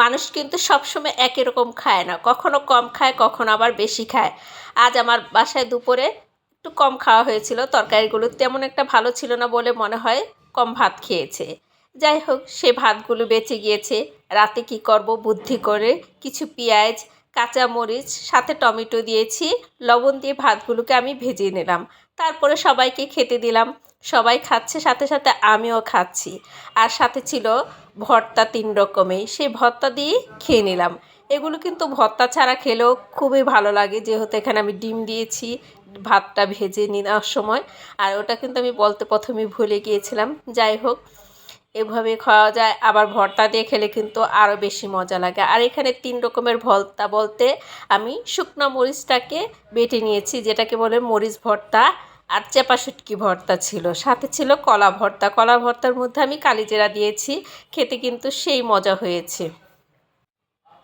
মানুষ কিন্তু সবসময় একই রকম খায় না। কখনো কম খায়, কখনো আবার বেশি খায়। আজ আমার বাসায় দুপুরে একটু কম খাওয়া হয়েছিল, তরকারিগুলো তেমন একটা ভালো ছিল না বলে মনে হয় কম ভাত খেয়েছে। যাই হোক, সে ভাতগুলো বেঁচে গিয়েছে। রাতে কি করব বুদ্ধি করে কিছু পেঁয়াজ, কাঁচা মরিচ, সাথে টমেটো দিয়েছি, লবণ দিয়ে ভাতগুলোকে আমি ভেজে নিলাম। তারপরে সবাইকে খেতে দিলাম। সবাই খাচ্ছে, সাথে সাথে আমিও খাচ্ছি। আর সাথে ছিল ভর্তা তিন রকমের। সেই ভর্তা দিয়ে খেয়ে নিলাম। এগুলো কিন্তু ভর্তা ছাড়া খেলেও খুবই ভালো লাগে। যেহেতু এখানে আমি ডিম দিয়েছি, ভাতটা ভেজে নেওয়ার সময়। আর ওটা কিন্তু আমি বলতে প্রথমে ভুলে গিয়েছিলাম। যাই হোক, এভাবে খাওয়া যায়। আবার ভর্তা দিয়ে খেলে কিন্তু আরও বেশি মজা লাগে। আর এখানে তিন রকমের ভর্তা বলতে আমি শুকনো মরিচটাকে বেটে নিয়েছি, যেটাকে বলে মরিচ ভর্তা। আর চেপা শুটকি ভর্তা ছিল। সাথে ছিল কলা ভর্তা। কলা ভর্তার মধ্যে আমি কালিজিরা দিয়েছি। খেতে কিন্তু সেই মজা হয়েছে।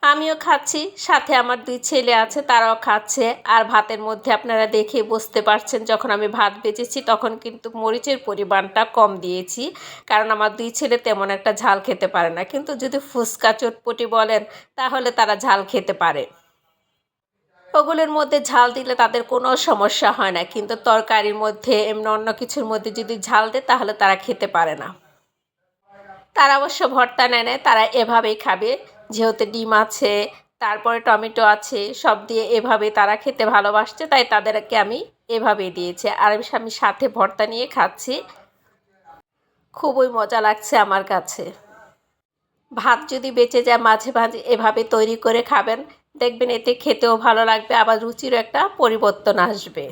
আমিও খাচ্ছি। সাথে আমার দুই ছেলে আছে, তারাও খাচ্ছে। আর ভাতের মধ্যে আপনারা দেখে বুঝতে পারছেন, যখন আমি ভাত বেজেছি তখন কিন্তু মরিচের পরিমাণটা কম দিয়েছি। কারণ আমার দুই ছেলে তেমন একটা ঝাল খেতে পারে না। কিন্তু যদি ফুচকা চটপটি বলেন, তাহলে তারা ঝাল খেতে পারে। ওগুলোর মধ্যে ঝাল দিলে তাদের কোনো সমস্যা হয় না। কিন্তু তরকারির মধ্যে এমনি অন্য কিছুর মধ্যে যদি ঝাল দেয়, তাহলে তারা খেতে পারে না। তারা অবশ্য ভর্তা নেয় নেয় তারা এভাবেই খাবে। যেহেতু ডিম আছে, তারপরে টমেটো আছে, সব দিয়ে এভাবে তারা খেতে ভালোবাসছে, তাই তাদেরকে আমি এভাবেই দিয়েছি। আর আমি সাথে ভর্তা নিয়ে খাচ্ছি। খুবই মজা লাগছে আমার কাছে। ভাত যদি বেঁচে যায়, মাঝে মাঝে এভাবে তৈরি করে খাবেন। দেখবেন এতে খেতেও ভালো লাগবে, আবার রুচিরও একটা পরিবর্তন আসবে।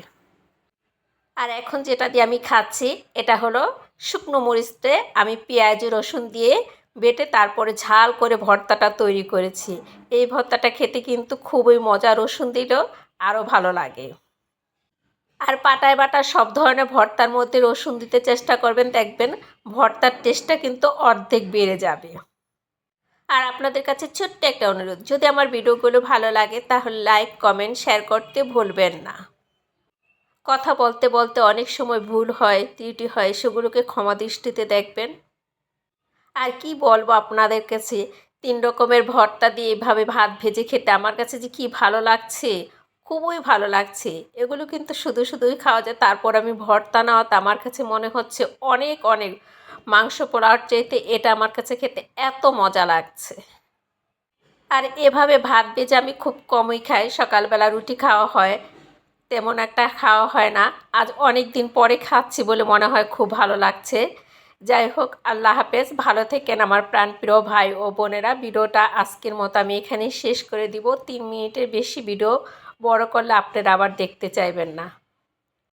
আর এখন যেটা দিয়ে আমি খাচ্ছি, এটা হলো শুকনো মরিচতে আমি পেঁয়াজ, রসুন দিয়ে বেটে তারপরে ঝাল করে ভর্তাটা তৈরি করেছি। এই ভর্তাটা খেতে কিন্তু খুবই মজা, রসুন দিলেও আরও ভালো লাগে। আর পাটায় বাটা সব ধরনের ভর্তার মধ্যে রসুন দিতে চেষ্টা করবেন, দেখবেন ভর্তার টেস্টটা কিন্তু অর্ধেক বেড়ে যাবে। আর আপনাদের কাছে ছোট্ট একটা অনুরোধ, যদি আমার ভিডিওগুলো ভালো লাগে তাহলে লাইক, কমেন্ট, শেয়ার করতে ভুলবেন না। কথা বলতে বলতে অনেক সময় ভুল হয়, ত্রুটি হয়, সেগুলোকে ক্ষমা দৃষ্টিতে দেখবেন। আর কি বলব আপনাদের কাছে, তিন রকমের ভর্তা দিয়ে এভাবে ভাত ভেজে খেতে আমার কাছে যে কি ভালো লাগছে, খুবই ভালো লাগছে। এগুলো কিন্তু শুধু শুধুই খাওয়া যায়, তারপর আমি ভর্তা নেওয়াতে আমার কাছে মনে হচ্ছে অনেক অনেক মাংস পোড়ার চাইতে এটা আমার কাছে খেতে এত মজা লাগছে। আর এভাবে ভাত ভেজে আমি খুব কমই খাই। সকালবেলা রুটি খাওয়া হয়, তেমন একটা খাওয়া হয় না। আজ অনেক দিন পরে খাচ্ছি বলে মনে হয় খুব ভালো লাগছে। যাই হোক, আল্লাহ হাফেজ, ভালো থেকেন আমার প্রাণপ্রিয় ভাই ও বোনেরা। ভিডিওটা আজকের মতো আমি এখানেই শেষ করে দিব। তিন মিনিটের বেশি ভিডিও বড় করলে আপনারা আবার দেখতে চাইবেন না।